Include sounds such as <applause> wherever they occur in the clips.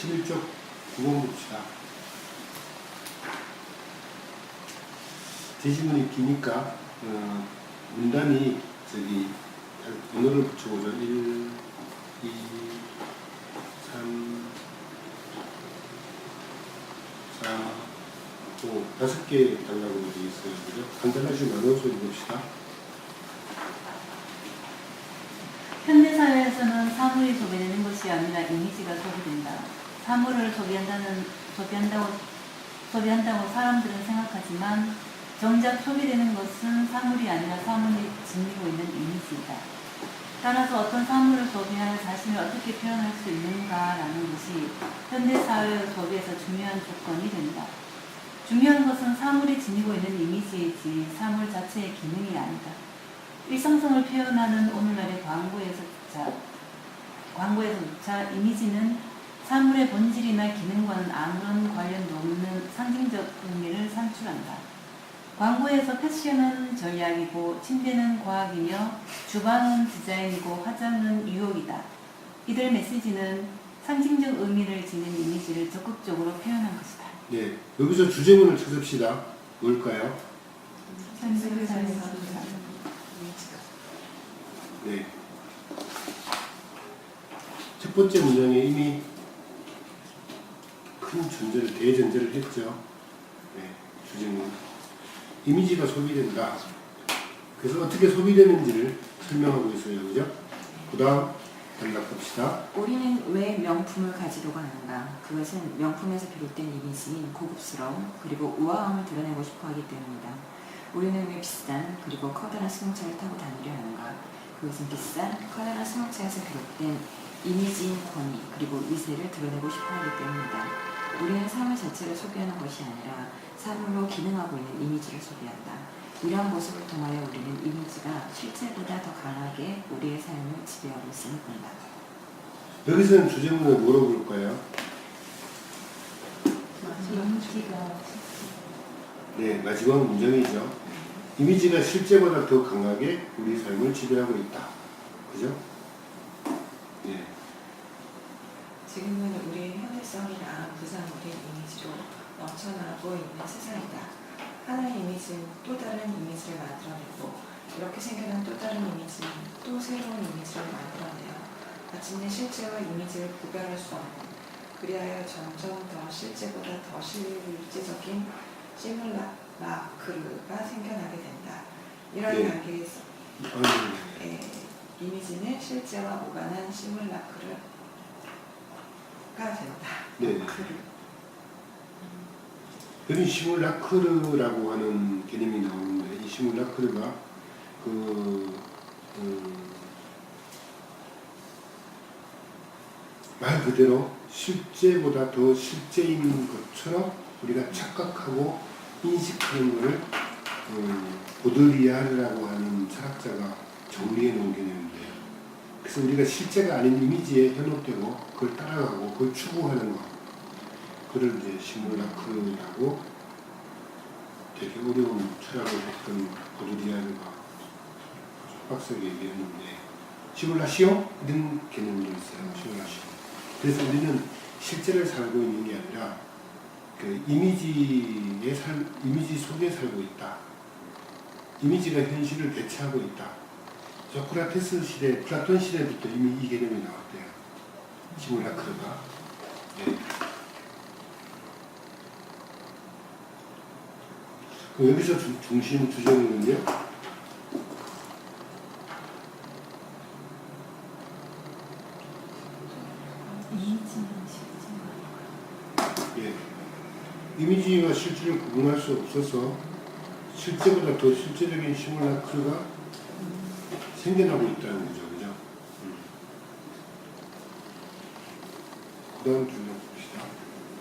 11쪽 9번 봅시다. 제시문이 기니까 어, 문단이 저기 번호를 붙여보죠. 1, 2, 3, 4, 5 다섯 개 달라고 되어 있어요. 그죠? 간단하게 나눠서 읽읍시다. 현대사회에서는 사물이 소비되는 것이 아니라 이미지가 소비된다. 사물을 소비한다는 소비한다고 소비한다고 사람들은 생각하지만 정작 소비되는 것은 사물이 아니라 사물이 지니고 있는 이미지이다. 따라서 어떤 사물을 소비하여 자신을 어떻게 표현할 수 있는가라는 것이 현대사회 소비에서 중요한 조건이 된다. 중요한 것은 사물이 지니고 있는 이미지이지 사물 자체의 기능이 아니다. 일상성을 표현하는 오늘날의 광고에서자 광고에서조차 이미지는 사물의 본질이나 기능과는 아무런 관련도 없는 상징적 의미를 산출한다. 광고에서 패션은 전략이고 침대는 과학이며 주방은 디자인이고 화장은 유혹이다. 이들 메시지는 상징적 의미를 지닌 이미지를 적극적으로 표현한 것이다. 네, 여기서 주제문을 찾읍시다. 뭘까요? 네. 첫 번째 문장에 이미 큰 전제를, 대전제를 했죠. 네, 주제문. 이미지가 소비된다. 그래서 어떻게 소비되는지를 설명하고 있어요. 그죠? 그 다음, 단락 봅시다. 우리는 왜 명품을 가지려고 하는가? 그것은 명품에서 비롯된 이미지인 고급스러움 그리고 우아함을 드러내고 싶어 하기 때문이다. 우리는 왜 비싼 그리고 커다란 승용차를 타고 다니려 하는가? 그것은 비싼 커다란 승용차에서 비롯된 이미지인 권위 그리고 위세를 드러내고 싶어 하기 때문이다. 우리는 삶의 자체를 소비하는 것이 아니라 삶으로 기능하고 있는 이미지를 소비한다. 이러한 모습을 통하여 우리는 이미지가 실제보다 더 강하게 우리의 삶을 지배하고 있음을 본다. 여기서는 주제문을 뭐라고 부를까요? 이미지가 네, 마지막 문장이죠. 이미지가 실제보다 더 강하게 우리 삶을 지배하고 있다. 그죠? 네. 지금은 우리 의 현대성이나 부산물의 이미지로 넘쳐나고 있는 세상이다. 하나의 이미지는 또 다른 이미지를 만들어내고 이렇게 생겨난 또 다른 이미지는 또 새로운 이미지를 만들어내어 마침내 실제와 이미지를 구별할 수 없는 그리하여 점점 더 실제보다 더 실질적인 시뮬라크가 생겨나게 된다. 이런 예. 단계에서 에, 이미지는 실제와 오가는 시뮬라크를 가 된다. 네. 네. 여기 시뮬라크르라고 하는 개념이 나오는데 이 시뮬라크르가 그, 그, 말 그대로 실제보다 더 실제인 것처럼 우리가 착각하고 인식하는 것을 음, 보드리아르라고 하는 철학자가 정리해 놓은 개념인데요. 그래서 우리가 실제가 아닌 이미지에 현혹되고 그걸 따라가고 그걸 추구하는 것 그를 이제 시뮬라크라고 되게 어려운 철학을 했던 보드리아르가 빡세게 얘기했는데 시뮬라시오 이런 개념도 있어요. 시뮬라시오. 그래서 우리는 실제를 살고 있는 게 아니라 그 이미지의 살 이미지 속에 살고 있다. 이미지가 현실을 대체하고 있다. 소크라테스 시대, 플라톤 시대부터 이미 이 개념이 나왔대요. 시뮬라크가. 네. 그럼 여기서 주- 중심 주제는요. 예. 이미지와 실제를 구분할 수 없어서 실제보다 더 실제적인 시뮬라크가 생겨나고 있다는 거죠. 그죠? 음. 그 다음 줄로 봅시다.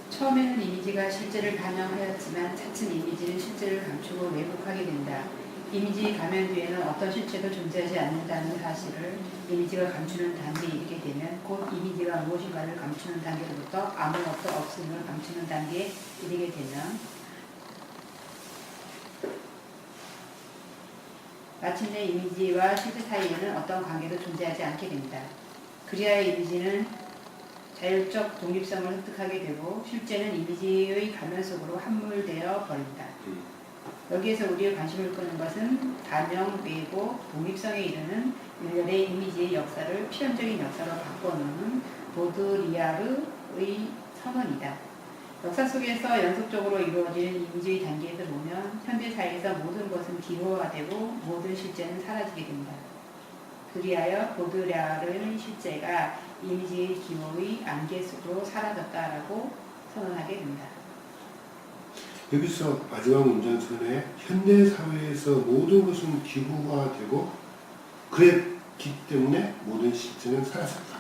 처음에는 이미지가 실제를 반영하였지만 차츰 이미지는 실제를 감추고 왜곡하게 된다. 이미지 가면 뒤에는 어떤 실체도 존재하지 않는다는 사실을 이미지가 감추는 단계에 이르게 되면 곧 이미지가 무엇인가를 감추는 단계로부터 아무것도 없음을 감추는 단계에 이르게 되면 마침내 이미지와 실제 사이에는 어떤 관계도 존재하지 않게 됩니다. 그리하여 이미지는 자율적 독립성을 획득하게 되고 실제는 이미지의 가면 속으로 함몰되어 버린다. 음. 여기에서 우리의 관심을 끄는 것은 다명, 외고, 독립성에 이르는 일련의 이미지의 역사를 필연적인 역사로 바꿔놓는 보드리아르의 선언이다. 역사 속에서 연속적으로 이루어지는 이미지의 단계에서 보면 현대 사회에서 모든 것은 기호화되고 모든 실제는 사라지게 된다. 그리하여 보드리아르의 실제가 이미지의 기호의 안개 속으로 사라졌다라고 선언하게 된다. 여기서 마지막 운전선에 현대 사회에서 모든 것은 기구화되고 그랬기 때문에 모든 실제는 사라졌다.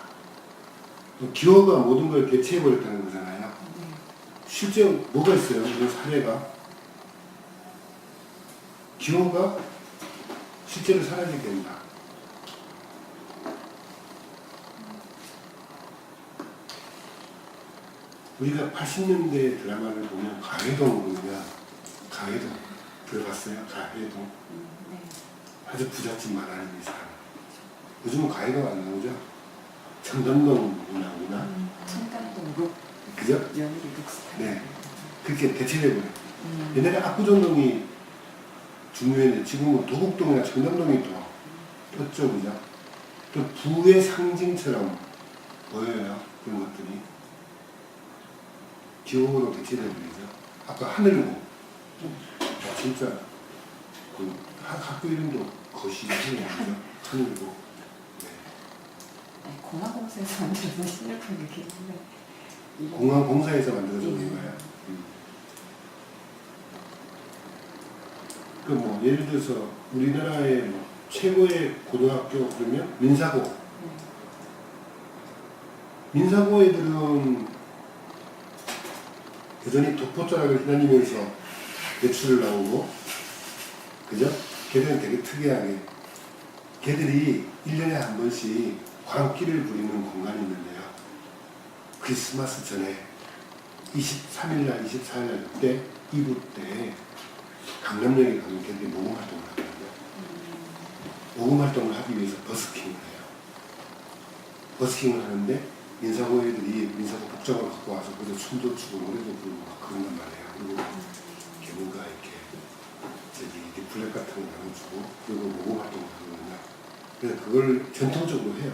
기호가 모든 걸 대체해 버렸다는 거잖아요. 네. 실제 뭐가 있어요? 이런 사례가 기호가 실제로 사라지게 된다. 우리가 80년대 드라마를 보면 가해동 보면 가해동 들어갔어요? 가해동 음, 네. 아주 부잣집 말하는 이 사람 요즘은 가해동 안 나오죠? 청담동 나오나 청담동 룩 그죠? 네. 그렇게 대체돼버려요 음. 옛날에 압구정동이 중요했는데 지금은 도곡동이나 청담동이 더 떴죠, 그죠? 또 부의 상징처럼 보여요, 그런 것들이. 기호로 대체돼버리죠. 아까 하늘고, 아, 진짜, 그 학- 학교 이름도 거시기하네요, 그죠? 하늘고. 네. 네, 공화공사에서 만들어서 이렇게 했는데 이거 공항 공사에서 만들어진 음. 거예요. 음. 그뭐 예를 들어서 우리나라의 뭐 최고의 고등학교 그러면 민사고. 네. 민사고 애들은 여전히 독보자락을 휘날리면서 외출을 나오고, 그죠? 걔들은 되게 특이하게, 걔들이 1년에 한 번씩 광기를 부리는 공간이 있는데요. 크리스마스 전에 23일날, 24일날 그때 이브 때 강남역에 가면 걔들이 모금 활동을 하거든요. 모금 활동을 하기 위해서 버스킹을 해요. 버스킹을 하는데 민사고 애들이 민사고 복장을 갖고 와서 거기서 춤도 추고 노래도 부르고 막 그런단 말이에요. 그리고 이렇게 뭔가 이렇게 저기 리플렛 같은 거 나눠주고 그리고 모금 활동을 하거든요. 그래서 그걸 전통적으로 해요.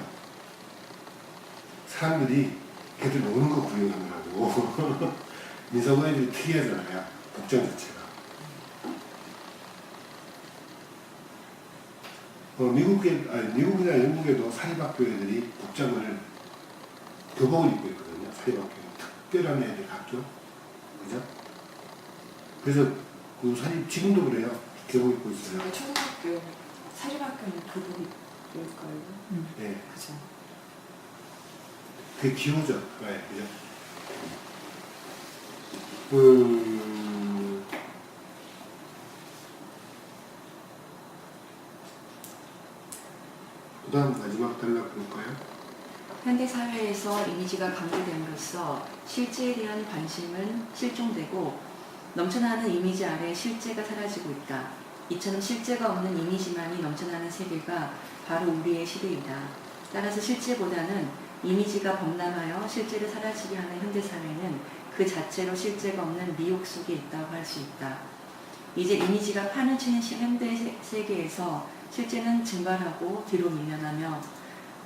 사람들이 걔들 노는 거 구경하느라고 <laughs> 민사고 애들이 특이하잖아요. 복장 자체가. 어, 미국에, 아니, 미국이나 영국에도 사립학교 애들이 복장을 교복을 입고 있거든요. 사립학교. 특별한 애들 학교. 그죠? 그래서 그 사립, 지금도 그래요. 교복 입고 있어요. 저희가 초등학교 사립학교는 그분이 일걸요. 네. 그죠. 그게 기호죠. 네, 그죠? 음, 그 다음 마지막 단락 볼까요? 현대 사회에서 이미지가 강조됨으로써 실제에 대한 관심은 실종되고 넘쳐나는 이미지 아래 실제가 사라지고 있다. 이처럼 실제가 없는 이미지만이 넘쳐나는 세계가 바로 우리의 시대이다. 따라서 실제보다는 이미지가 범람하여 실제를 사라지게 하는 현대 사회는 그 자체로 실제가 없는 미혹 속에 있다고 할 수 있다. 이제 이미지가 판을 치는 시- 현대 세- 세계에서 실제는 증발하고 뒤로 밀려나며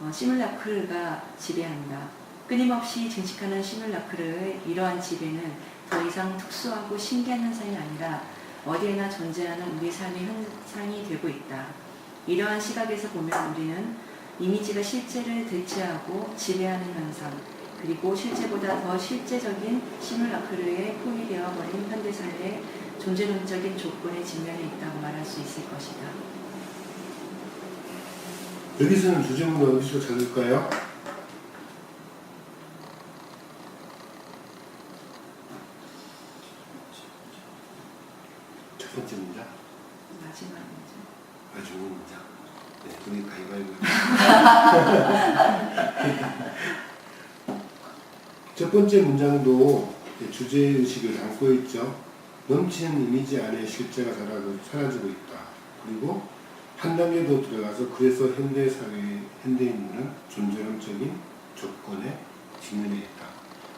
어, 시뮬라크가 지배한다. 끊임없이 증식하는 시뮬라크르의 이러한 지배는 더 이상 특수하고 신기한 현상이 아니라 어디에나 존재하는 우리 삶의 현상이 되고 있다. 이러한 시각에서 보면 우리는 이미지가 실제를 대체하고 지배하는 현상, 그리고 실제보다 더 실제적인 시뮬라크르에 포위되어 버린 현대사회의 존재론적인 조건에 직면해 있다고 말할 수 있을 것이다. 여기서는 주제문을 어디서 찾을까요? 첫 번째 문장, 마지막 문제. 마지막 문장. 네, 둘이 가위바위보. 첫 번째 문장도 주제의식을 담고 있죠. 넘치는 이미지 안에 실제가 사라지고 있다. 그리고 한 단계 더 들어가서 그래서 현대사회, 현대인들은 존재론적인 조건에 직면해 있다.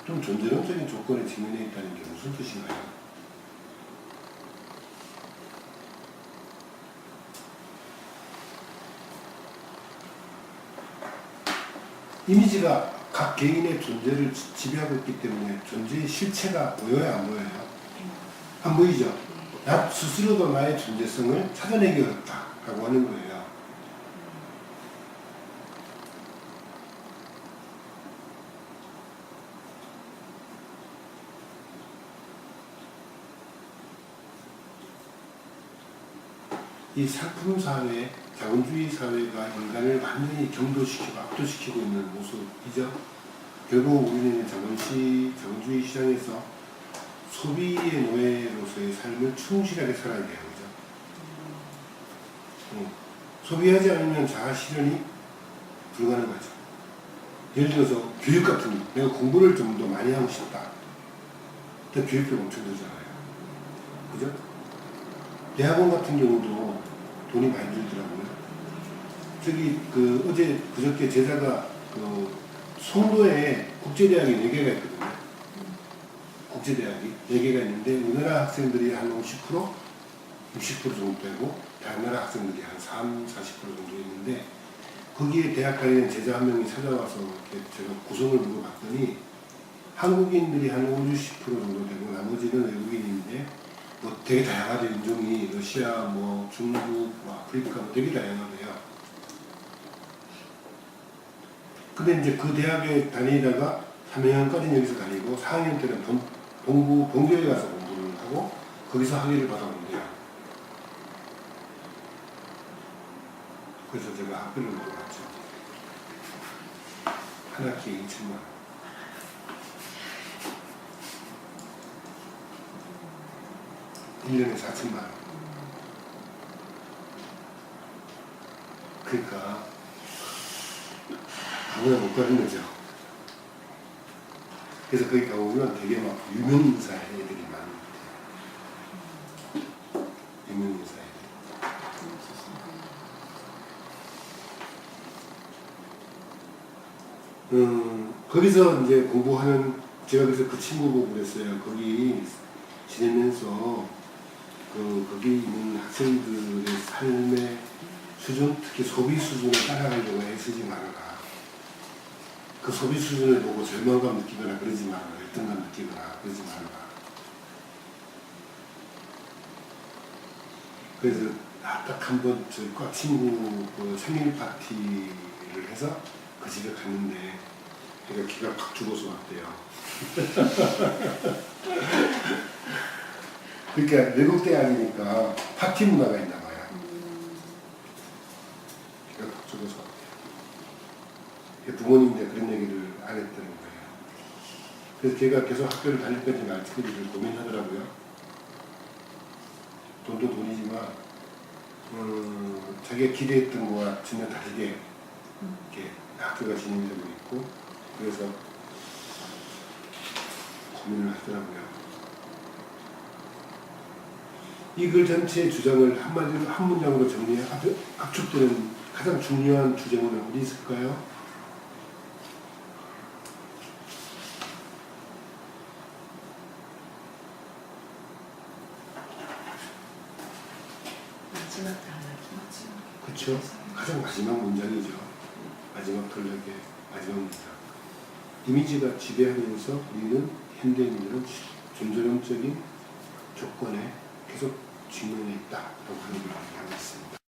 그럼 존재론적인 조건에 직면해 있다는 게 무슨 뜻인가요? 이미지가 각 개인의 존재를 지- 지배하고 있기 때문에 존재의 실체가 보여요, 안 보여요? 안 보이죠? 나 스스로도 나의 존재성을 찾아내기 어렵다 라고 하는 거예요. 이 상품 사회, 자본주의 사회가 인간을 완전히 경도시키고 압도시키고 있는 모습이죠. 결국 우리는 자본시, 자본주의 시장에서 소비의 노예로서의 삶을 충실하게 살아야 돼요. 그죠? 응. 소비하지 않으면 자아 실현이 불가능하죠. 예를 들어서 교육 같은 거, 내가 공부를 좀 더 많이 하고 싶다. 근데 교육비 엄청 들잖아요. 그죠? 대학원 같은 경우도 돈이 많이 들더라고요. 저기 그 어제 그저께 제자가 그 송도에 국제대학이 4개가 있거든요. 국제대학이 4개가 있는데 우리나라 학생들이 한 50%, 60% 정도 되고 다른 나라 학생들이 한 3, 40% 정도 있는데 거기에 대학 다니는 제자 한 명이 찾아와서 이렇게 제가 구성을 물어봤더니 한국인들이 한 5, 60% 정도 되고 나머지는 외국인인데 뭐 되게 다양하죠 인종이 러시아 뭐 중국 뭐 아프리카 뭐 되게 다양하대요. 근데 이제 그 대학에 다니다가 3학년까지는 여기서 다니고 4학년 때는 본, 본부 본교에 가서 공부를 하고 거기서 학위를 받아온대요. 그래서 제가 학비를 물어봤죠. 한 학기에 2천만 원. 일년에 4천만 원. 그러니까 아무나 못 가는 거죠. 그래서 거기 가보면 되게 막 유명 인사 애들이 많은 것 같아요. 유명 인사 애들. 음, 거기서 이제 공부하는, 제가 그래서 그 친구 보고 그랬어요. 거기 지내면서 그, 거기 있는 학생들의 삶의 수준, 특히 소비 수준을 따라가려고 애쓰지 말아라. 그 소비 수준을 보고 절망감 느끼거나 그러지 말아라. 열등감 느끼거나 그러지 말아라. 그래서 아, 딱한 번 저희 과 친구 그 생일 파티를 해서 그 집에 갔는데 걔가 기가 팍 죽어서 왔대요. <laughs> 그러니까 외국 대학이니까 파티 문화가 있나 봐요. 기가 팍 죽어서 왔대요. 그 부모님한테 그런 얘기를 안 했다는 거예요. 그래서 걔가 계속 학교를 다닐 건지 말지를 고민하더라고요. 돈도 돈이지만 음, 자기가 기대했던 거와 전혀 다르게 이렇게 학교가 진행되고 있고 그래서 고민을 하더라고요. 이 글 전체의 주장을 한마디로 한 문장으로 정리해 압- 압축되는 가장 중요한 주제는 어디 있을까요? 마지막 단락이 마지막. 그렇죠. 가장 마지막 문장이죠. 마지막 전략의 마지막 문장. 이미지가 지배하면서 우리는 현대인들은 존재론적인 조건에 계속 직면해 있다라고 하는 걸 얘기하고 있습니다.